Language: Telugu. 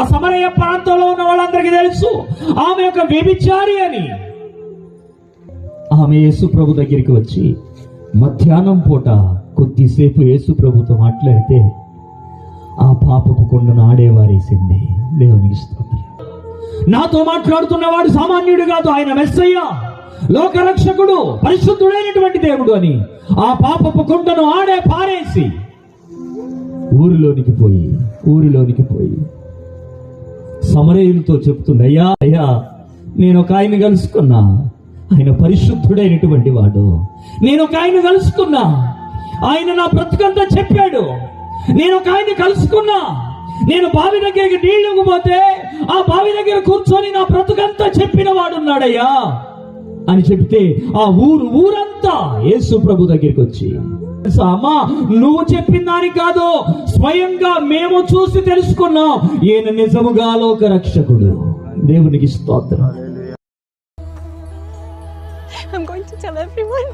ఆ సమరయ ప్రాంతంలో ఉన్న వాళ్ళందరికీ తెలుసు. ఆమె యొక్క వ్యభిచారి అని. ఆమె యేసు ప్రభు దగ్గరికి వచ్చి మధ్యాహ్నం పూట కొద్దిసేపు యేసు ప్రభుతో మాట్లాడితే ఆ పాపపు కొండను ఆడేవారేసింది దేవునికి స్తోత్రం. నాతో మాట్లాడుతున్నవాడు సామాన్యుడు కాదు ఆయన మెస్సయ్య లోకరక్షకుడు పరిశుద్ధుడైనటువంటి దేవుడు అని. ఆ పాపపు కొండను ఆడే పారేసి ఊరిలోనికి పోయి ఊరిలోనికి పోయి సమరయులతో చెప్తుంది అయ్యా అయ్యా నేను ఒక ఆయన కలుసుకున్నా. ఆయన పరిశుద్ధుడైనటువంటి వాడు. నేను ఒక ఆయన కలుసుకున్నా. ఆయన నా బ్రతుకంతా చెప్పాడు. నేను ఒక ఆయన కలుసుకున్నా. నేను బావి దగ్గరికి నీళ్ళకు పోతే ఆ బావి దగ్గర కూర్చొని నా బ్రతుకంతా చెప్పిన వాడున్నాడయ్యా. అని చెప్తే ఆ ఊరు ఊరంతా యేసు ప్రభు దగ్గరికి వచ్చి అమ్మా నువ్వు చెప్పిన దాని కాదు స్వయంగా మేము చూసి తెలుసుకున్నాం. ఈయన నిజముగా లోక రక్షకుడు దేవునికి స్తోత్రం. I'm going to tell everyone.